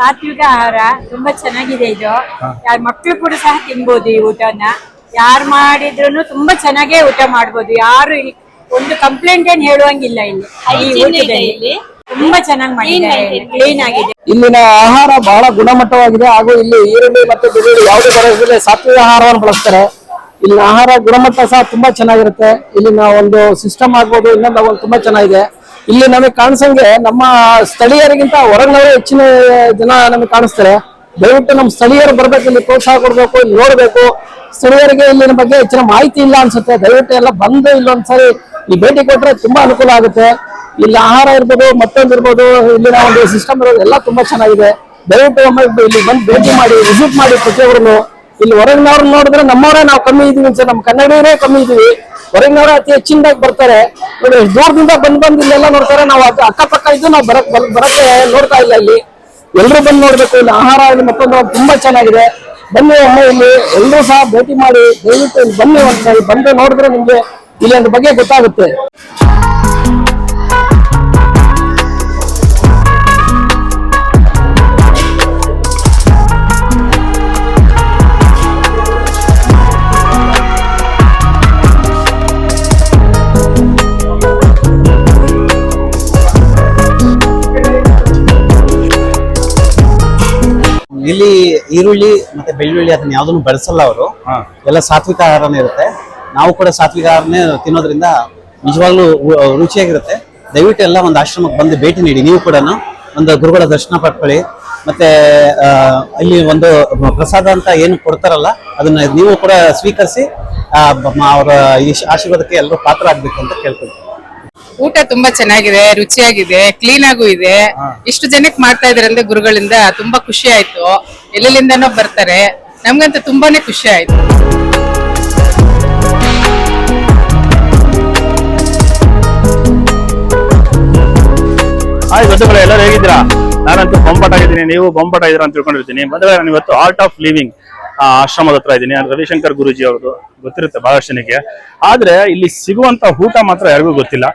ಸಾತ್ವಿಕ ಆಹಾರ ತುಂಬಾ ಚೆನ್ನಾಗಿದೆ ಇದು. ಯಾರ ಮಕ್ಕಳು ಕೂಡ ಸಹ ತಿನ್ಬೋದು ಈ ಊಟನ. ಯಾರು ಮಾಡಿದ್ರು ತುಂಬಾ ಚೆನ್ನಾಗೇ ಊಟ ಮಾಡ್ಬೋದು. ಯಾರು ಇಲ್ಲಿ ಒಂದು ಕಂಪ್ಲೇಂಟ್ ಏನ್ ಹೇಳುವಂಗಿಲ್ಲ ಇಲ್ಲಿ. ಊಟದಲ್ಲಿ ತುಂಬಾ ಚೆನ್ನಾಗಿ ಮಾಡಿದ್ದಾರೆ. ಕ್ಲೀನ್ ಆಗಿದೆ. ಇಲ್ಲಿನ ಆಹಾರ ಬಹಳ ಗುಣಮಟ್ಟವಾಗಿದೆ. ಹಾಗೂ ಇಲ್ಲಿ ಈರುಳ್ಳಿ ಮತ್ತು ಬೆಳ್ಳುಳ್ಳಿ ಯಾವುದೇ ಬರೋದಿಲ್ಲ ಸಾತ್ವಿಕ ಆಹಾರವನ್ನು ಬಳಸ್ತಾರೆ. ಇಲ್ಲಿನ ಆಹಾರ ಗುಣಮಟ್ಟ ಸಹ ತುಂಬಾ ಚೆನ್ನಾಗಿರುತ್ತೆ. ಇಲ್ಲಿನ ಒಂದು ಸಿಸ್ಟಮ್ ಆಗ್ಬೋದು ಇನ್ನೊಂದು ತುಂಬಾ ಚೆನ್ನಾಗಿದೆ. ಇಲ್ಲಿ ನಮಗೆ ಕಾಣಿಸಂಗೆ ನಮ್ಮ ಸ್ಥಳೀಯರಿಗಿಂತ ಹೊರಗಿನವರೇ ಹೆಚ್ಚಿನ ಜನ ನಮಗೆ ಕಾಣಿಸ್ತಾರೆ. ದಯವಿಟ್ಟು ನಮ್ಮ ಸ್ಥಳೀಯರು ಬರ್ಬೇಕು, ಇಲ್ಲಿ ಪ್ರೋತ್ಸಾಹ ಕೊಡ್ಬೇಕು, ಇಲ್ಲಿ ನೋಡ್ಬೇಕು. ಸ್ಥಳೀಯರಿಗೆ ಇಲ್ಲಿನ ಬಗ್ಗೆ ಹೆಚ್ಚಿನ ಮಾಹಿತಿ ಇಲ್ಲ ಅನ್ಸುತ್ತೆ. ದಯವಿಟ್ಟು ಎಲ್ಲ ಬಂದು ಇಲ್ಲೊಂದ್ಸರಿ ಈ ಭೇಟಿ ಕೊಟ್ರೆ ತುಂಬಾ ಅನುಕೂಲ ಆಗುತ್ತೆ. ಇಲ್ಲಿ ಆಹಾರ ಇರ್ಬೋದು, ಮತ್ತೊಂದು ಇರ್ಬೋದು, ಇಲ್ಲಿನ ಒಂದು ಸಿಸ್ಟಮ್ ಇರೋದು ಎಲ್ಲ ತುಂಬಾ ಚೆನ್ನಾಗಿದೆ. ದಯವಿಟ್ಟು ಇಲ್ಲಿ ಬಂದು ಭೇಟಿ ಮಾಡಿ ವಿಸಿಟ್ ಮಾಡಿ ಪ್ರತಿಯೊಬ್ಬರು ಇಲ್ಲಿ ಹೊರಗಿನವ್ರು ನೋಡಿದ್ರೆ ನಮ್ಮವರೇ ನಾವು ಕಮ್ಮಿ ಇದೀವಿ ಸರ್ ನಮ್ಮ ಕನ್ನಡಿಗರೇ ಕಮ್ಮಿ ಇದೀವಿ. ಹೊರಗಿನವರು ಅತಿ ಹೆಚ್ಚಿನದಾಗಿ ಬರ್ತಾರೆ. ನೋಡಿ, ದೂರದಿಂದ ಬಂದ್ ಬಂದು ಇಲ್ಲೆಲ್ಲ ನೋಡ್ತಾರೆ. ನಾವು ಅಕ್ಕಪಕ್ಕ ಇದ್ದು ನಾವು ಬರಕ್ ಬರ್- ಬರಕ್ಕೆ ನೋಡ್ತಾ ಇಲ್ಲ ಇಲ್ಲಿ. ಎಲ್ಲರೂ ಬಂದು ನೋಡ್ಬೇಕು. ಇಲ್ಲಿ ಆಹಾರ ಮತ್ತೊಂದು ತುಂಬಾ ಚೆನ್ನಾಗಿದೆ. ಬನ್ನಿ ಅಮ್ಮ ಇಲ್ಲಿ. ಎಲ್ಲರೂ ಸಹ ಭೇಟಿ ಮಾಡಿ, ದಯವಿಟ್ಟು ಬನ್ನಿ ಒಂದ್ಸರಿ. ಬಂದು ನೋಡಿದ್ರೆ ನಿಮ್ಗೆ ಇಲ್ಲಿ ಒಂದು ಬಗ್ಗೆ ಗೊತ್ತಾಗುತ್ತೆ. ಇಲ್ಲಿ ಈರುಳ್ಳಿ ಮತ್ತೆ ಬೆಳ್ಳುಳ್ಳಿ ಅದನ್ನ ಯಾವ್ದನ್ನು ಬಳಸಲ್ಲ ಅವರು. ಎಲ್ಲ ಸಾತ್ವಿಕ ಆಹಾರನೇ ಇರುತ್ತೆ. ನಾವು ಕೂಡ ಸಾತ್ವಿಕ ಆಹಾರನೇ ತಿನ್ನೋದ್ರಿಂದ ನಿಜವಾಗ್ಲೂ ರುಚಿಯಾಗಿರುತ್ತೆ. ದಯವಿಟ್ಟು ಎಲ್ಲ ಒಂದು ಆಶ್ರಮಕ್ಕೆ ಬಂದು ಭೇಟಿ ನೀಡಿ. ನೀವು ಕೂಡ ಒಂದು ಗುರುಗಳ ದರ್ಶನ ಪಡ್ಕೊಳ್ಳಿ. ಮತ್ತೆ ಅಲ್ಲಿ ಒಂದು ಪ್ರಸಾದ ಅಂತ ಏನು ಕೊಡ್ತಾರಲ್ಲ ಅದನ್ನ ನೀವು ಕೂಡ ಸ್ವೀಕರಿಸಿ ಅವರ ಈ ಆಶೀರ್ವಾದಕ್ಕೆ ಎಲ್ಲರೂ ಪಾತ್ರ ಆಗ್ಬೇಕು ಅಂತ ಕೇಳ್ಕೊಳ್ತೀನಿ. ಊಟ ತುಂಬಾ ಚೆನ್ನಾಗಿದೆ ರುಚಿಯಾಗಿದೆ ಕ್ಲೀನ್ ಆಗೂ ಇದೆ. ಇಷ್ಟು ಜನಕ್ಕೆ ಮಾಡ್ತಾ ಇದಾರೆ ಅಂದ್ರೆ ಗುರುಗಳಿಂದ ತುಂಬಾ ಖುಷಿ ಆಯ್ತು. ಎಲ್ಲೆಲ್ಲಿಂದನೋ ಬರ್ತಾರೆ. ನಮ್ಗಂತೂ ತುಂಬಾನೇ ಖುಷಿ ಆಯ್ತು. ಹಾಯ್ ಬಂಧುಗಳೇ ಎಲ್ಲರೂ ಹೇಗಿದ್ದೀರಾ? ನಾನಂತೂ ಬೊಂಬಾಟ ಆಗಿದ್ದೀನಿ ನೀವು ಬೊಂಬಾಟ ಇದ್ರ ಅಂತ ತಿಳ್ಕೊಂಡಿರ್ತೀನಿ. ಬಂದ್ರೆ ನಾನು ಇವತ್ತು ಆರ್ಟ್ ಆಫ್ ಲಿವಿಂಗ್ ಆಶ್ರಮದ ಹತ್ರ ಇದ್ದೀನಿ. ರವಿಶಂಕರ್ ಗುರುಜಿ ಅವ್ರದ್ದು ಗೊತ್ತಿರುತ್ತೆ ಬಹಳಷ್ಟು ಜನಕ್ಕೆ. ಆದ್ರೆ ಇಲ್ಲಿ ಸಿಗುವಂತ ಊಟ ಮಾತ್ರ ಯಾರಿಗೂ ಗೊತ್ತಿಲ್ಲ.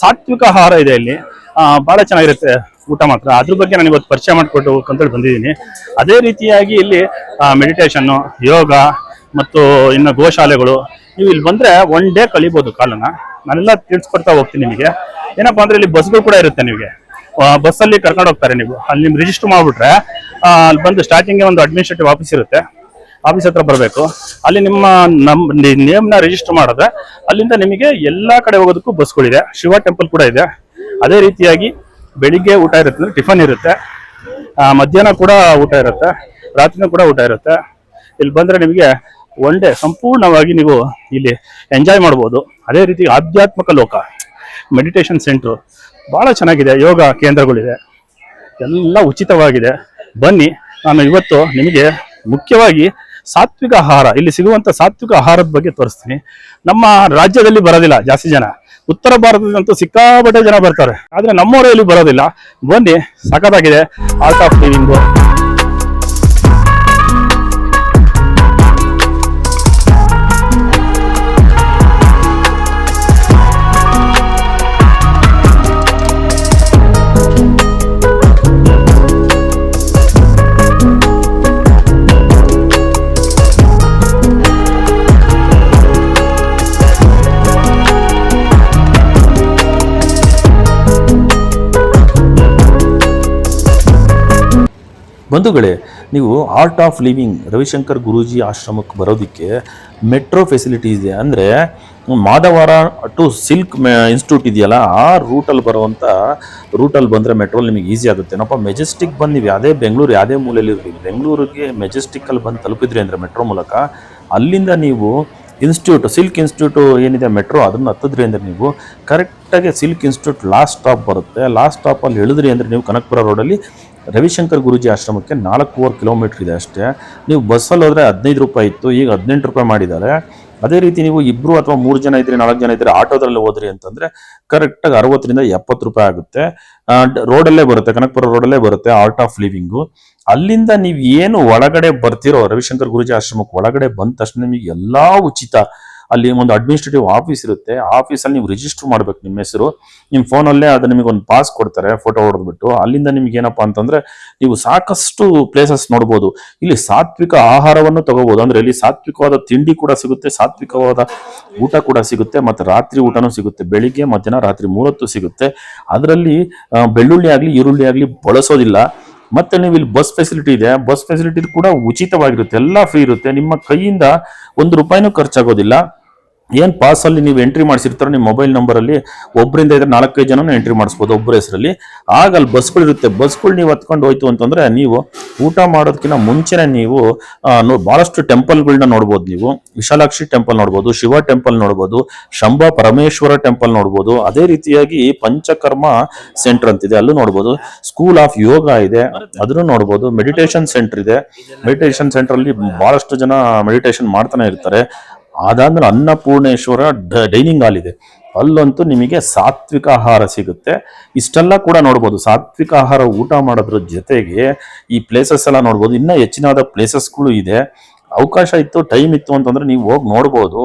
ಸಾತ್ವಿಕ ಆಹಾರ ಇದೆ ಇಲ್ಲಿ. ಬಹಳ ಚೆನ್ನಾಗಿರುತ್ತೆ ಊಟ ಮಾತ್ರ. ಅದ್ರ ಬಗ್ಗೆ ನಾನು ಇವತ್ತು ಪರಿಚಯ ಮಾಡಿಕೊಟ್ಟು ಅಂತೇಳಿ ಬಂದಿದ್ದೀನಿ. ಅದೇ ರೀತಿಯಾಗಿ ಇಲ್ಲಿ ಮೆಡಿಟೇಷನ್ನು ಯೋಗ ಮತ್ತು ಇನ್ನು ಗೋಶಾಲೆಗಳು ನೀವು ಇಲ್ಲಿ ಬಂದ್ರೆ ಒನ್ ಡೇ ಕಳಿಬಹುದು ಕಾಲನ. ನಾನೆಲ್ಲ ತಿಳಿಸ್ಕೊಡ್ತಾ ಹೋಗ್ತೀನಿ ನಿಮಗೆ. ಏನಪ್ಪಾ ಅಂದ್ರೆ ಇಲ್ಲಿ ಬಸ್ಗಳು ಕೂಡ ಇರುತ್ತೆ ನಿಮಗೆ. ಬಸ್ ಅಲ್ಲಿ ಕರ್ಕೊಂಡು ಹೋಗ್ತಾರೆ ನೀವು. ಅಲ್ಲಿ ನಿಮ್ ರಿಜಿಸ್ಟರ್ ಮಾಡ್ಬಿಟ್ರೆ ಅಲ್ಲಿ ಬಂದು ಸ್ಟಾರ್ಟಿಂಗ್ ಒಂದು ಅಡ್ಮಿನಿಸ್ಟ್ರೇಟಿವ್ ಆಫೀಸ್ ಇರುತ್ತೆ. ಆಫೀಸ್ ಹತ್ರ ಬರಬೇಕು. ಅಲ್ಲಿ ನಿಮ್ಮ ನಮ್, ನ ರಿಜಿಸ್ಟರ್ ಮಾಡಿದ್ರೆ ಅಲ್ಲಿಂದ ನಿಮಗೆ ಎಲ್ಲಾ ಕಡೆ ಹೋಗೋದಕ್ಕೂ ಬಸ್ಗಳಿದೆ. ಶಿವ ಟೆಂಪಲ್ ಕೂಡ ಇದೆ. ಅದೇ ರೀತಿಯಾಗಿ ಬೆಳಿಗ್ಗೆ ಊಟ ಇರುತ್ತೆ ಟಿಫನ್ ಇರುತ್ತೆ. ಮಧ್ಯಾಹ್ನ ಕೂಡ ಊಟ ಇರುತ್ತೆ, ರಾತ್ರಿನೂ ಕೂಡ ಊಟ ಇರುತ್ತೆ. ಇಲ್ಲಿ ಬಂದ್ರೆ ನಿಮಗೆ ಒನ್ ಡೇ ಸಂಪೂರ್ಣವಾಗಿ ನೀವು ಇಲ್ಲಿ ಎಂಜಾಯ್ ಮಾಡ್ಬೋದು. ಅದೇ ರೀತಿ ಆಧ್ಯಾತ್ಮಿಕ ಲೋಕ ಮೆಡಿಟೇಷನ್ ಸೆಂಟ್ರು ಬಹಳ ಚೆನ್ನಾಗಿದೆ. ಯೋಗ ಕೇಂದ್ರಗಳಿದೆ. ಎಲ್ಲ ಉಚಿತವಾಗಿದೆ. ಬನ್ನಿ, ನಾನು ಇವತ್ತು ನಿಮಗೆ ಮುಖ್ಯವಾಗಿ ಸಾತ್ವಿಕ ಆಹಾರ, ಇಲ್ಲಿ ಸಿಗುವಂತ ಸಾತ್ವಿಕ ಆಹಾರದ ಬಗ್ಗೆ ತೋರಿಸ್ತೀನಿ. ನಮ್ಮ ರಾಜ್ಯದಲ್ಲಿ ಬರೋದಿಲ್ಲ ಜಾಸ್ತಿ ಜನ. ಉತ್ತರ ಭಾರತದಂತೂ ಸಿಕ್ಕಾಪಟ್ಟೆ ಜನ ಬರ್ತಾರೆ. ಆದ್ರೆ ನಮ್ಮೂರಲ್ಲಿ ಬರೋದಿಲ್ಲ. ಬನ್ನಿ, ಸಖತ್ತಾಗಿದೆ. ಆರ್ಟ್ ಆಫ್ ಲಿವಿಂಗು ಬಂಧುಗಳೇ, ನೀವು art of living Ravishankar Guruji ಆಶ್ರಮಕ್ಕೆ ಬರೋದಕ್ಕೆ ಮೆಟ್ರೋ ಫೆಸಿಲಿಟಿ ಇದೆ ಅಂದರೆ ಮಾದವಾರ ಟು ಸಿಲ್ಕ್ ಇನ್ಸ್ಟಿಟ್ಯೂಟ್ ಇದೆಯಲ್ಲ, ಆ ರೂಟಲ್ಲಿ ಬರುವಂಥ ರೂಟಲ್ಲಿ ಬಂದರೆ ಮೆಟ್ರೋಲ್ ನಿಮಗೆ ಈಸಿ ಆಗುತ್ತೆ. ಏನಪ್ಪ ಮೆಜೆಸ್ಟಿಕ್ ಬಂದು ನೀವು ಯಾವುದೇ ಬೆಂಗಳೂರು, ಯಾವುದೇ ಮೂಲೆಯಲ್ಲಿ ಬೆಂಗಳೂರಿಗೆ ಮೆಜೆಸ್ಟಿಕ್ಕಲ್ಲಿ ಬಂದು ತಲುಪಿದ್ರಿ ಅಂದರೆ ಮೆಟ್ರೋ ಮೂಲಕ, ಅಲ್ಲಿಂದ ನೀವು ಇನ್ಸ್ಟಿಟ್ಯೂಟ್, ಸಿಲ್ಕ್ ಇನ್ಸ್ಟಿಟ್ಯೂಟ್ ಏನಿದೆ, ಮೆಟ್ರೋ ಅದನ್ನು ಹತ್ತಿದ್ರಿ ಅಂದರೆ ನೀವು ಕರೆಕ್ಟಾಗಿ ಸಿಲ್ಕ್ ಇನ್ಸ್ಟಿಟ್ಯೂಟ್ ಲಾಸ್ಟ್ ಸ್ಟಾಪ್ ಬರುತ್ತೆ. ಲಾಸ್ಟ್ ಸ್ಟಾಪಲ್ಲಿ ಇಳಿದ್ರಿ ಅಂದರೆ ನೀವು ಕನಕಪುರ ರೋಡಲ್ಲಿ ರವಿಶಂಕರ್ ಗುರುಜಿ ಆಶ್ರಮಕ್ಕೆ ನಾಲ್ಕೂವರೆ ಕಿಲೋಮೀಟ್ರ್ ಇದೆ ಅಷ್ಟೇ. ನೀವು ಬಸ್ಸಲ್ಲಿ ಹೋದರೆ ಹದಿನೈದು ರೂಪಾಯಿ ಇತ್ತು, ಈಗ ಹದಿನೆಂಟು ರೂಪಾಯಿ ಮಾಡಿದ್ದಾರೆ. ಅದೇ ರೀತಿ ನೀವು ಇಬ್ಬರು ಅಥವಾ ಮೂರು ಜನ ಇದ್ರೆ, ನಾಲ್ಕು ಜನ ಇದ್ರೆ ಆಟೋದಲ್ಲಿ ಹೋದ್ರಿ ಅಂತಂದ್ರೆ ಕರೆಕ್ಟಾಗಿ ಅರವತ್ತರಿಂದ ಎಪ್ಪತ್ತು ರೂಪಾಯಿ ಆಗುತ್ತೆ. ರೋಡಲ್ಲೇ ಬರುತ್ತೆ, ಕನಕಪುರ ರೋಡಲ್ಲೇ ಬರುತ್ತೆ ಆರ್ಟ್ ಆಫ್ ಲಿವಿಂಗು ಅಲ್ಲಿಂದ ನೀವು ಏನು ಒಳಗಡೆ ಬರ್ತಿರೋ ರವಿಶಂಕರ್ ಗುರುಜಿ ಆಶ್ರಮಕ್ಕೆ ಒಳಗಡೆ ಬಂದ ತಕ್ಷಣ ನಿಮಗೆ ಎಲ್ಲಾ ಉಚಿತ ಅಲ್ಲಿ ಒಂದು ಅಡ್ಮಿನಿಸ್ಟ್ರೇಟಿವ್ ಆಫೀಸ್ ಇರುತ್ತೆ. ಆಫೀಸಲ್ಲಿ ನೀವು ರಿಜಿಸ್ಟರ್ ಮಾಡ್ಬೇಕು ನಿಮ್ಮ ಹೆಸರು. ನಿಮ್ಮ ಫೋನಲ್ಲೇ ಅದು ನಿಮಗೆ ಒಂದು ಪಾಸ್ ಕೊಡ್ತಾರೆ ಫೋಟೋ ಹೊಡೆದ್ಬಿಟ್ಟು. ಅಲ್ಲಿಂದ ನಿಮ್ಗೆ ಏನಪ್ಪಾ ಅಂತಂದ್ರೆ ನೀವು ಸಾಕಷ್ಟು ಪ್ಲೇಸಸ್ ನೋಡ್ಬೋದು. ಇಲ್ಲಿ ಸಾತ್ವಿಕ ಆಹಾರವನ್ನು ತಗೋಬಹುದು ಅಂದ್ರೆ ಇಲ್ಲಿ ಸಾತ್ವಿಕವಾದ ತಿಂಡಿ ಕೂಡ ಸಿಗುತ್ತೆ, ಸಾತ್ವಿಕವಾದ ಊಟ ಕೂಡ ಸಿಗುತ್ತೆ, ಮತ್ತೆ ರಾತ್ರಿ ಊಟನೂ ಸಿಗುತ್ತೆ. ಬೆಳಿಗ್ಗೆ, ಮಧ್ಯಾಹ್ನ, ರಾತ್ರಿ ಮೂರತ್ತು ಸಿಗುತ್ತೆ. ಅದರಲ್ಲಿ ಬೆಳ್ಳುಳ್ಳಿ ಆಗ್ಲಿ, ಈರುಳ್ಳಿ ಆಗ್ಲಿ ಬಳಸೋದಿಲ್ಲ. ಮತ್ತೆ ನೀವು ಇಲ್ಲಿ ಬಸ್ ಫೆಸಿಲಿಟಿ ಇದೆ. ಬಸ್ ಫೆಸಿಲಿಟಿ ಕೂಡ ಉಚಿತವಾಗಿರುತ್ತೆ. ಎಲ್ಲ ಫ್ರೀ ಇರುತ್ತೆ. ನಿಮ್ಮ ಕೈಯಿಂದ ಒಂದು ರೂಪಾಯಿನೂ ಖರ್ಚಾಗೋದಿಲ್ಲ. ಏನ್ ಪಾಸ್ ಅಲ್ಲಿ ನೀವು ಎಂಟ್ರಿ ಮಾಡಿಸಿರ್ತಾರೋ ನಿಮ್ಮ ಮೊಬೈಲ್ ನಂಬರ್ ಅಲ್ಲಿ ಒಬ್ಬರಿಂದ ಇದ್ರೆ ನಾಲ್ಕೈದು ಜನನು ಎಂಟ್ರಿ ಮಾಡಿಸ್ಬೋದು ಒಬ್ಬರ ಹೆಸರಲ್ಲಿ. ಆಗ ಅಲ್ಲಿ ಬಸ್ಗಳಿರುತ್ತೆ ಬಸ್ಗಳು ನೀವು ಹತ್ಕೊಂಡು ಹೋಯ್ತು ಅಂತಂದ್ರೆ ನೀವು ಊಟ ಮಾಡೋದಕ್ಕಿಂತ ಮುಂಚೆನೆ ನೀವು ಭಾಳಷ್ಟು ಟೆಂಪಲ್ಗಳನ್ನ ನೋಡ್ಬೋದು ನೀವು. ವಿಶಾಲಾಕ್ಷಿ ಟೆಂಪಲ್ ನೋಡ್ಬೋದು, ಶಿವ ಟೆಂಪಲ್ ನೋಡ್ಬೋದು, ಶಂಭ ಪರಮೇಶ್ವರ ಟೆಂಪಲ್ ನೋಡ್ಬೋದು. ಅದೇ ರೀತಿಯಾಗಿ ಪಂಚಕರ್ಮ ಸೆಂಟರ್ ಅಂತಿದೆ. ಅಲ್ಲೂ ನೋಡ್ಬೋದು. ಸ್ಕೂಲ್ ಆಫ್ ಯೋಗ ಇದೆ. ಅದನ್ನು ನೋಡ್ಬೋದು. ಮೆಡಿಟೇಷನ್ ಸೆಂಟರ್ ಇದೆ. ಮೆಡಿಟೇಷನ್ ಸೆಂಟರ್ ಅಲ್ಲಿ ಬಹಳಷ್ಟು ಜನ ಮೆಡಿಟೇಷನ್ ಮಾಡ್ತಾನೆ ಇರ್ತಾರೆ. ಅದಾದ್ಮೇಲೆ ಅನ್ನಪೂರ್ಣೇಶ್ವರ ಡೈನಿಂಗ್ ಹಾಲ್ ಇದೆ. ಅಲ್ಲಂತೂ ನಿಮಗೆ ಸಾತ್ವಿಕ ಆಹಾರ ಸಿಗುತ್ತೆ. ಇಷ್ಟೆಲ್ಲ ಕೂಡ ನೋಡ್ಬೋದು. ಸಾತ್ವಿಕ ಆಹಾರ ಊಟ ಮಾಡೋದ್ರ ಜೊತೆಗೆ ಈ ಪ್ಲೇಸಸ್ ಎಲ್ಲ ನೋಡ್ಬೋದು. ಇನ್ನೂ ಹೆಚ್ಚಿನಾದ ಪ್ಲೇಸಸ್ಗಳು ಇದೆ. ಅವಕಾಶ ಇತ್ತು ಟೈಮ್ ಇತ್ತು ಅಂತಂದ್ರೆ ನೀವು ಹೋಗಿ ನೋಡ್ಬೋದು.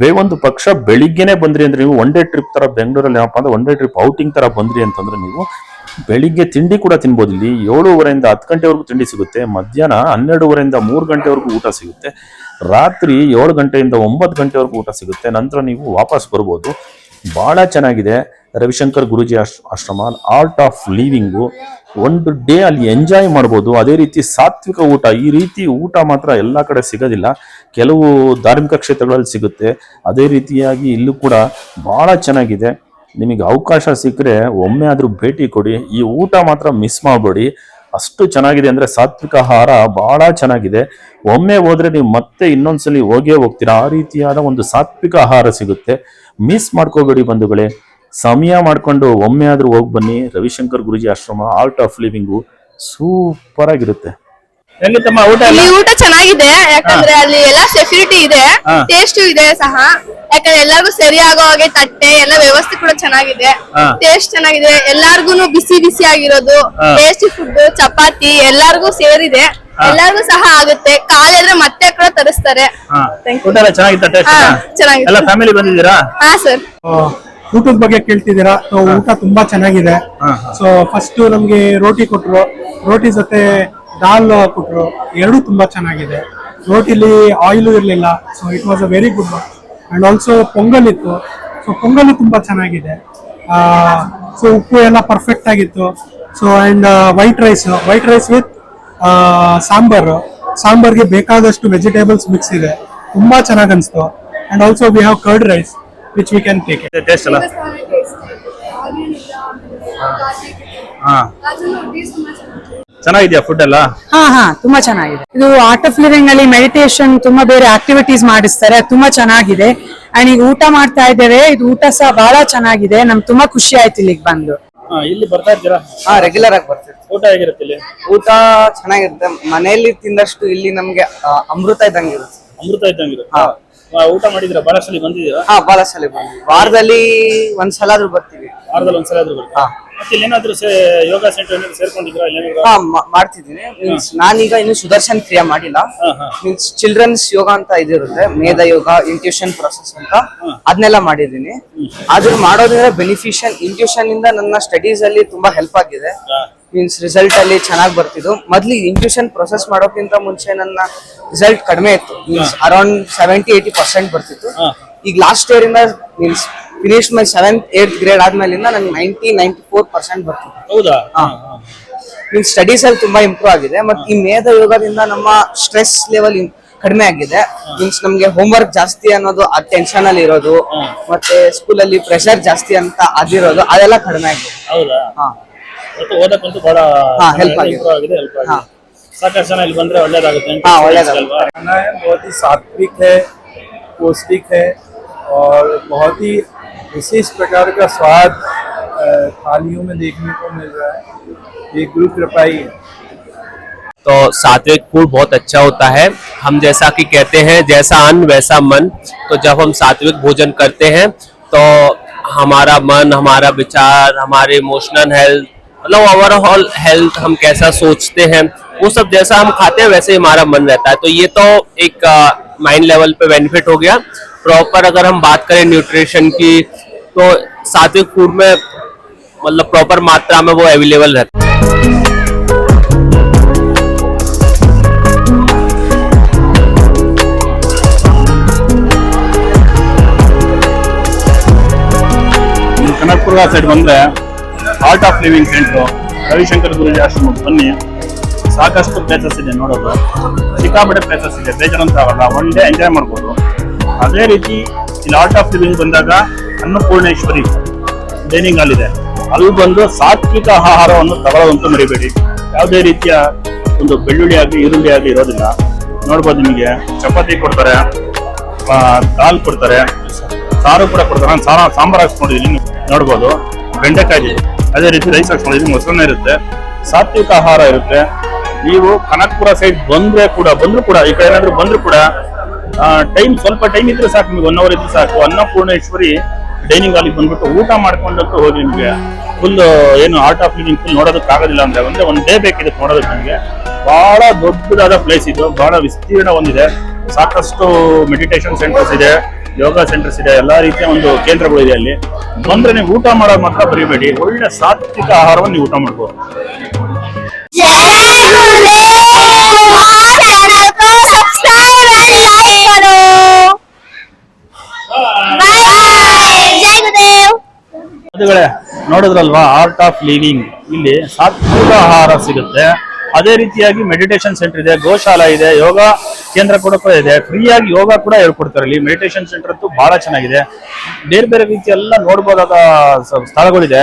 ಬೇ ಒಂದು ಪಕ್ಷ ಬೆಳಿಗ್ಗೆನೆ ಬಂದ್ರಿ ಅಂದ್ರೆ ನೀವು ಒನ್ ಡೇ ಟ್ರಿಪ್ ತರ ಬೆಂಗಳೂರಲ್ಲಿ ಏನಪ್ಪ ಅಂದ್ರೆ ಒನ್ ಡೇ ಟ್ರಿಪ್ ಔಟಿಂಗ್ ತರ ಬಂದ್ರಿ ಅಂತಂದ್ರೆ ನೀವು ಬೆಳಿಗ್ಗೆ ತಿಂಡಿ ಕೂಡ ತಿನ್ಬೋದು. ಇಲ್ಲಿ ಏಳುವರೆಯಿಂದ ಹತ್ತು ಗಂಟೆವರೆಗೂ ತಿಂಡಿ ಸಿಗುತ್ತೆ. ಮಧ್ಯಾಹ್ನ ಹನ್ನೆರಡುವರೆಯಿಂದ ಮೂರು ಗಂಟೆವರೆಗೂ ಊಟ ಸಿಗುತ್ತೆ. ರಾತ್ರಿ ಏಳು ಗಂಟೆಯಿಂದ ಒಂಬತ್ತು ಗಂಟೆವರೆಗೂ ಊಟ ಸಿಗುತ್ತೆ. ನಂತರ ನೀವು ವಾಪಸ್ ಬರ್ಬೋದು. ಭಾಳ ಚೆನ್ನಾಗಿದೆ. ರವಿಶಂಕರ್ ಗುರುಜಿ ಆಶ್- ಆಶ್ರಮ ಆರ್ಟ್ ಆಫ್ ಲಿವಿಂಗು ಒಂದು ಡೇ ಅಲ್ಲಿ ಎಂಜಾಯ್ ಮಾಡ್ಬೋದು. ಅದೇ ರೀತಿ ಸಾತ್ವಿಕ ಊಟ. ಈ ರೀತಿ ಊಟ ಮಾತ್ರ ಎಲ್ಲ ಕಡೆ ಸಿಗೋದಿಲ್ಲ. ಕೆಲವು ಧಾರ್ಮಿಕ ಕ್ಷೇತ್ರಗಳಲ್ಲಿ ಸಿಗುತ್ತೆ. ಅದೇ ರೀತಿಯಾಗಿ ಇಲ್ಲೂ ಕೂಡ ಭಾಳ ಚೆನ್ನಾಗಿದೆ. ನಿಮಗೆ ಅವಕಾಶ ಸಿಕ್ಕರೆ ಒಮ್ಮೆ ಆದರೂ ಭೇಟಿ ಕೊಡಿ. ಈ ಊಟ ಮಾತ್ರ ಮಿಸ್ ಮಾಡಬೇಡಿ. ಅಷ್ಟು ಚೆನ್ನಾಗಿದೆ ಅಂದ್ರೆ ಸಾತ್ವಿಕ ಆಹಾರ ಬಹಳ ಚೆನ್ನಾಗಿದೆ. ಒಮ್ಮೆ ಹೋದ್ರೆ ನೀವು ಮತ್ತೆ ಇನ್ನೊಂದ್ಸಲಿ ಹೋಗೇ ಹೋಗ್ತೀರಾ. ಆ ರೀತಿಯಾದ ಒಂದು ಸಾತ್ವಿಕ ಆಹಾರ ಸಿಗುತ್ತೆ. ಮಿಸ್ ಮಾಡ್ಕೋಬೇಡಿ ಬಂಧುಗಳೇ. ಸಮಯ ಮಾಡ್ಕೊಂಡು ಒಮ್ಮೆ ಆದ್ರೂ ಹೋಗಿ ಬನ್ನಿ. ರವಿಶಂಕರ್ ಗುರುಜಿ ಆಶ್ರಮ ಆರ್ಟ್ ಆಫ್ ಲಿವಿಂಗು ಸೂಪರ್ ಆಗಿರುತ್ತೆ ಹೆಂಗಿತ್ತಮ್ಮ ಊಟ ಎಲ್ಲ? ಇಲ್ಲಿ ಊಟ ಚೆನ್ನಾಗಿದೆ ಯಾಕಂದ್ರೆ ಅಲ್ಲಿ ಎಲ್ಲಾ ಫೆಸಿಲಿಟಿ ಇದೆ ಹಾ. ಟೇಸ್ಟ್ ಇದೆ ಸಹ. ಯಾಕಂದ್ರೆ ಎಲ್ಲಾರ್ಗು ಸರಿ ಆಗೋ ಹಾಗೆ ತಟ್ಟೆ ಎಲ್ಲ ವ್ಯವಸ್ಥೆ ಕೂಡ ಚೆನ್ನಾಗಿದೆ. ಹಾ. ಟೇಸ್ಟ್ ಚೆನ್ನಾಗಿದೆ ಎಲ್ಲಾರ್ಗು ಬಿಸಿ ಬಿಸಿ ಆಗಿರೋದು ಹಾ. ಟೇಸ್ಟಿ ಫುಡ್ ಚಪಾತಿ ಎಲ್ಲಾರ್ಗು ಸೇರಿದೆ. ಎಲ್ಲಾರ್ಗು ಸಹ ಆಗುತ್ತೆ. ಕಾಲಿದ್ರೆ ಮತ್ತೆ ಕೂಡ ತರಿಸ್ತಾರೆ. ಹಾ. Thank ಊಟ ಎಲ್ಲ ಚೆನ್ನಾಗಿತ್ತ ಟೇಸ್ಟ್ ಹಾ ಚೆನ್ನಾಗಿದೆ ಎಲ್ಲ? ಫ್ಯಾಮಿಲಿ ಬಂದಿದ್ದೀರಾ? ಹಾ ಸರ್ ಊಟದ ಬಗ್ಗೆ ಕೇಳ್ತಿದ್ದೀರಾ? ಸೊ ಊಟ ತುಂಬಾ ಚೆನ್ನಾಗಿದೆ. ಸೊ ಫಸ್ಟ್ ನಮ್ಗೆ ರೋಟಿ ಕೊಟ್ರು. ರೋಟಿ ಜೊತೆ ದಾಲ್ ಕೊಟ್ಟರು ಎರಡೂ ತುಂಬ ಚೆನ್ನಾಗಿದೆ. ರೋಟಿಲಿ ಆಯಿಲು ಇರಲಿಲ್ಲ so it was a very good and also pongal ಇತ್ತು ಸೊ ಪೊಂಗಲ್ ತುಂಬ ಚೆನ್ನಾಗಿದೆ. ಸೊ ಉಪ್ಪು ಎಲ್ಲ ಪರ್ಫೆಕ್ಟ್ ಆಗಿತ್ತು. So and white rice white rice with sambar. ಸಾಂಬಾರ್ಗೆ ಬೇಕಾದಷ್ಟು ವೆಜಿಟೇಬಲ್ಸ್ ಮಿಕ್ಸ್ ಇದೆ. ತುಂಬ ಚೆನ್ನಾಗಿ ಅನಿಸ್ತು. And also we have curd rice which we can take taste ಹಾಂ. ಹಾ ಚೆನ್ನಾಗಿದ್ಯಾ ಫುಡ್ ಎಲ್ಲ? ಹಾ ಹಾ ತುಂಬಾ ಚೆನ್ನಾಗಿದೆ. ಇದು ಆರ್ಟ್ ಆಫ್ ಲಿವಿಂಗ್ ಅಲ್ಲಿ ಮೆಡಿಟೇಷನ್ ತುಂಬಾ ಬೇರೆ ಆಕ್ಟಿವಿಟೀಸ್ ಮಾಡಿಸ್ತಾರೆ ತುಂಬಾ ಚೆನ್ನಾಗಿದೆ. ಅಂಡ್ ಈಗ ಊಟ ಮಾಡ್ತಾ ಇದ್ದೇವೆ ಇದು ಊಟ ಸಹ ಬಹಳ ಚೆನ್ನಾಗಿದೆ ನಮ್ಗೆ ತುಂಬಾ ಖುಷಿ ಆಯ್ತು ಇಲ್ಲಿಗೆ ಬಂದು. ಹಾ, ಇಲ್ಲಿ ಬರ್ತಾ ಇದ್ದೀರಾ? ಹಾ ರೆಗ್ಯುಲರ್ ಆಗಿ ಬರ್ತೀವಿ ಊಟ ಹೇಗಿರುತ್ತೆ ಇಲ್ಲಿ? ಊಟ ಚೆನ್ನಾಗಿರುತ್ತೆ. ಮನೆಯಲ್ಲಿ ತಿಂದಷ್ಟು ಇಲ್ಲಿ ನಮ್ಗೆ ಆ, ಅಮೃತ ಇದ್ದಂಗೆ ಇರುತ್ತೆ. ಅಮೃತ ಇದ್ದಂಗಿರುತ್ತೆ ಹಾ, ಊಟ ಮಾಡಿದ್ರ ಬಹಳಷ್ಟು ಸಲ ಬಂದಿದ್ದೀರಾ? ಹಾ ಬಾಲಸಲಿ ಸಲ ಬಂದ್ವಿ ವಾರದಲ್ಲಿ ಒಂದ್ಸಲ ಆದ್ರೂ ಬರ್ತೀವಿ. ವಾರದಲ್ಲಿ ಒಂದ್ಸಲ ಆದ್ರೂ ಬರ್ತೀರಾ ಮತ್ತೆ ಏನಾದ್ರೂ ಸೇ- ಯೋಗ ಸೆಂಟರ್ ಏನಾದ್ರು ಹಾ ಮಾ- ಮಾಡ್ತಿದ್ದೀನಿ. ಮೀನ್ಸ್ ನಾನೀಗ ಇನ್ನು ಸುದರ್ಶನ್ ಕ್ರಿಯಾ ಮಾಡಿಲ್ಲ. ಹಾ, ಹಾ. ಮೀನ್ಸ್ ಚಿಲ್ಡ್ರನ್ಸ್ ಯೋಗ ಅಂತ ಇದಿರುತ್ತೆ. ಮೇಧ ಯೋಗ ಇಂಟ್ಯೂಷನ್ ಪ್ರೊಸೆಸ್ ಅಂತ. ಅದನ್ನೆಲ್ಲ ಮಾಡಿದ್ದೀನಿ. ಅದ್ರ ಮಾಡೋದ್ರಿಂದ ಬೆನಿಫಿಷಿಯಲ್ ಇಂಟ್ಯೂಷನ್ ಇಂದ ನನ್ನ ಸ್ಟಡೀಸ್ ಅಲ್ಲಿ ತುಂಬಾ ಹೆಲ್ಪ್ ಆಗಿದೆ. ಮೀನ್ಸ್ ರಿಸಲ್ಟ್ ಅಲ್ಲಿ ಚೆನ್ನಾಗಿ ಬರ್ತಿದ್ದು ಮೊದ್ಲು ಇಂಟ್ಯೂಷನ್ ಪ್ರೊಸೆಸ್ ಮಾಡೋಕ್ಕಿಂತ ಮುಂಚೆ ನನ್ನ ರಿಸಲ್ಟ್ ಕಡಿಮೆ ಇತ್ತು. Means around seventy eighty percent ಬರ್ತಿತ್ತು. ಈಗ ಲಾಸ್ಟ್ ಇಯರ್ ಇಂದ means finish my seventh eight grade ಆದ್ಮೇಲಿಂದ ನನ್ಗೆ ನೈಂಟಿ ನೈಂಟಿ ಫೋರ್ ಪರ್ಸೆಂಟ್ ಬರ್ತಿತ್ತು. ಹೌದಾ? ಮೀನ್ಸ್ ಸ್ಟಡೀಸ್ ಅಲ್ಲಿ ತುಂಬಾ ಇಂಪ್ರೂವ್ ಆಗಿದೆ. ಮತ್ತೆ ಈ ಮೇಧ ಯೋಗದಿಂದ ನಮ್ಮ ಸ್ಟ್ರೆಸ್ ಲೆವೆಲ್ ಕಡಿಮೆ ಆಗಿದೆ. ಮೀನ್ಸ್ ನಮ್ಗೆ ಹೋಮ್ವರ್ಕ್ ಜಾಸ್ತಿ ಅನ್ನೋದು ಆ ಟೆನ್ಷನ್ ಅಲ್ಲಿ ಇರೋದು. ಮತ್ತೆ ಸ್ಕೂಲ್ ಅಲ್ಲಿ ಪ್ರೆಷರ್ ಜಾಸ್ತಿ ಅಂತ ಅದಿರೋದು ಅದೆಲ್ಲ ಕಡಿಮೆ ಆಗಿದೆ. ಹೌದಾ? ಹಾ ಮತ್ತು ಓದಕ್ಕಂತೂ ಬಹಳ ಹಾ, help ಆಗಿದೆ. ಇಂಪ್ರೂವ್ ಆಗಿದೆ ಹೆಲ್ಪ್ ಆಗಿದೆ ಹಾ. ಸಾಕಷ್ಟು ಜನ ಇಲ್ಲಿ ಬಂದ್ರೆ ಒಳ್ಳೇದಾಗುತ್ತೆ ಅಂತ ಹಾ, ಒಳ್ಳೇದಾಗುತ್ತೆ. ಅಲ್ವಾ? खाना है बहुत ही सात्विक है पौष्टिक है और बहुत ही विशेष प्रकार का स्वाद अ, थालियों में देखने को मिल रहा है ये गुरु कृपा ही है तो सात्विक फूड बहुत अच्छा होता है हम जैसा कि कहते हैं जैसा अन्न वैसा मन तो जब हम सात्विक भोजन करते हैं तो हमारा मन हमारा विचार हमारे इमोशनल हेल्थ मतलब ओवरऑल हेल्थ हम कैसा सोचते हैं, वो सब जैसा हम खाते हैं, वैसे हमारा मन रहता है। तो ये तो एक माइंड लेवल पे बेनिफिट हो गया। प्रॉपर अगर हम बात करें न्यूट्रिशन की तो सात्विक फ़ूड में मतलब प्रॉपर मात्रा में वो अवेलेबल रहता है। कनकपुर का सेट बन रहा है। Art of living centre Ravishankar Guruji ಆಶ್ರಮ ಬನ್ನಿ. ಸಾಕಷ್ಟು ಪ್ಲೇಸಸ್ ಇದೆ ನೋಡೋದು. ಸಿಕ್ಕಾಪಟ್ಟೆ ಪ್ಲೇಸಸ್ ಇದೆ. ಆಗಲ್ಲ ಒನ್ ಡೇ ಎಂಜಾಯ್ ಮಾಡ್ಬೋದು. ಅದೇ ರೀತಿ ಇಲ್ಲಿ ಆರ್ಟ್ ಆಫ್ ಲಿವಿಂಗ್ ಬಂದಾಗ ಅನ್ನಪೂರ್ಣೇಶ್ವರಿ ಡೈನಿಂಗ್ ಹಾಲ್ ಇದೆ. ಅಲ್ಲಿ ಬಂದು ಸಾತ್ವಿಕ ಆಹಾರವನ್ನು ತಗೊಳ್ಳೋದಂತ ಮರಿಬೇಡಿ. ಯಾವುದೇ ರೀತಿಯ ಒಂದು ಬೆಳ್ಳುಳ್ಳಿ ಆಗಲಿ, ಈರುಳ್ಳಿ ಆಗಲಿ ಇರೋದಿಲ್ಲ. ನೋಡ್ಬೋದು ನಿಮಗೆ. ಚಪಾತಿ ಕೊಡ್ತಾರೆ ದಾಲ್ ಕೊಡ್ತಾರೆ, ಸಾರು ಕೂಡ ಕೊಡ್ತಾರೆ. ನಾನು ಸಾರ, ಸಾಂಬಾರು ಹಾಕ್ಸ್ಕೊಂಡಿದ್ದೀನಿ. ನೋಡ್ಬೋದು. ಬೆಂಡೆಕಾಯಿ. ಅದೇ ರೀತಿ ರೈಸ್ ಹಾಕ್ಸ್ಕೊಂಡಿದ್ದೀನಿ ಮೊಸರನ್ನ ಇರುತ್ತೆ. ಸಾತ್ವಿಕ ಆಹಾರ ಇರುತ್ತೆ. ನೀವು ಕನಕಪುರ ಸೈಡ್ ಬಂದ್ರೆ ಕೂಡ, ಬಂದ್ರು ಕೂಡ, ಈ ಕಡೆ ಏನಾದ್ರು ಬಂದ್ರು ಕೂಡ ಟೈಮ್ ಸ್ವಲ್ಪ ಟೈಮ್ ಇದ್ರೆ ಸಾಕು, ನಿಮ್ಗೆ ಒನ್ ಅವರ್ ಇದ್ರೆ ಸಾಕು. ಅನ್ನಪೂರ್ಣೇಶ್ವರಿ ಡೈನಿಂಗ್ ಹಾಲಿಗೆ ಬಂದ್ಬಿಟ್ಟು ಊಟ ಮಾಡ್ಕೊಂಡಂತೂ ಹೋಗಿ ನಿಮಗೆ. ಫುಲ್ ಏನು ಆರ್ಟ್ ಆಫ್ ಲಿವಿಂಗ್ ಫುಲ್ ನೋಡೋದಕ್ಕೆ ಆಗೋದಿಲ್ಲ ಅಂದ್ರೆ ಒಂದೇ, ಒಂದ್ ಡೇ ಬೇಕಿದೆ ನೋಡೋದಕ್ಕೆ ನಿಮಗೆ. ಬಹಳ ದೊಡ್ಡದಾದ ಪ್ಲೇಸ್ ಇದು ಬಹಳ ವಿಸ್ತೀರ್ಣ ಒಂದಿದೆ ಸಾಕಷ್ಟು ಮೆಡಿಟೇಷನ್ ಸೆಂಟರ್ಸ್ ಇದೆ. ಯೋಗ ಸೆಂಟರ್ಸ್ ಇದೆ ಎಲ್ಲಾ ರೀತಿಯ ಒಂದು ಕೇಂದ್ರಗಳು ಇದೆ ಅಲ್ಲಿ ಬಂದ್ರೆ ನೀವು ಊಟ ಮಾಡೋ ಮಾತ್ರ ಬರೀಬೇಡಿ ಒಳ್ಳೆ ಸಾತ್ವಿಕ ಆಹಾರವನ್ನು ನೀವು ಊಟ ಮಾಡ್ಬೋದು ನೋಡಿದ್ರಲ್ವಾ ಆರ್ಟ್ ಆಫ್ ಲಿವಿಂಗ್ ಇಲ್ಲಿ ಸಾತ್ವಿಕ ಆಹಾರ ಸಿಗುತ್ತೆ ಅದೇ ರೀತಿಯಾಗಿ ಮೆಡಿಟೇಷನ್ ಸೆಂಟರ್ ಇದೆ, ಗೋಶಾಲ ಇದೆ, ಯೋಗ ಕೇಂದ್ರ ಕೂಡ ಇದೆ. ಫ್ರೀಯಾಗಿ ಯೋಗ ಕೂಡ ಹೇಳ್ಕೊಡ್ತಾರೆ ಇಲ್ಲಿ ಮೆಡಿಟೇಷನ್ ಸೆಂಟರ್ ಅಂತೂ ಬಹಳ ಚೆನ್ನಾಗಿದೆ. ಬೇರೆ ಬೇರೆ ರೀತಿ ಎಲ್ಲ ನೋಡ್ಬೋದಾದ ಸ್ಥಳಗಳಿದೆ.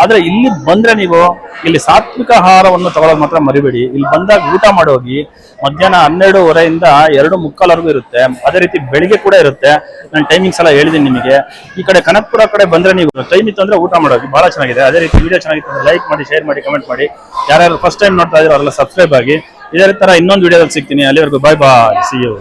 ಆದ್ರೆ ಇಲ್ಲಿ ಬಂದ್ರೆ ನೀವು ಇಲ್ಲಿ ಸಾತ್ವಿಕ ಆಹಾರವನ್ನು ತಗೊಳ್ಳೋದು ಮಾತ್ರ ಮರಿಬೇಡಿ. ಇಲ್ಲಿ ಬಂದಾಗ ಊಟ ಮಾಡೋಗಿ ಮಧ್ಯಾಹ್ನ ಹನ್ನೆರಡುವರೆಯಿಂದ ಎರಡು ಮುಕ್ಕಾಲ್ವರೆಗೂ ಇರುತ್ತೆ. ಅದೇ ರೀತಿ ಬೆಳಿಗ್ಗೆ ಕೂಡ ಇರುತ್ತೆ. ನಾನು ಟೈಮಿಂಗ್ಸ್ ಎಲ್ಲ ಹೇಳಿದ್ದೀನಿ ನಿಮಗೆ. ಈ ಕಡೆ ಕನಕಪುರ ಕಡೆ ಬಂದ್ರೆ ನೀವು ಟೈಮ್ ಇತ್ತು ಅಂದ್ರೆ ಊಟ ಮಾಡೋದು ಬಹಳ ಚೆನ್ನಾಗಿದೆ. ಅದೇ ರೀತಿ ವಿಡಿಯೋ ಚೆನ್ನಾಗಿತ್ತು ಅಂದ್ರೆ ಲೈಕ್ ಮಾಡಿ ಶೇರ್ ಮಾಡಿ ಕಮೆಂಟ್ ಮಾಡಿ. ಯಾರ್ಯಾರು ಫಸ್ಟ್ ಟೈಮ್ ನೋಡ್ತಾ ಇದ್ರು ಅವರೆಲ್ಲ ಸಬ್ಸ್ಕ್ರೈಬ್ ಆಗಿ. ಇದೇ ತರ ಇನ್ನೊಂದು ವಿಡಿಯೋದಲ್ಲಿ ಸಿಗ್ತೀನಿ. ಅಲ್ಲಿವರೆಗೂ ಬಾಯ್ ಬಾಯ್ ಸಿ ಯು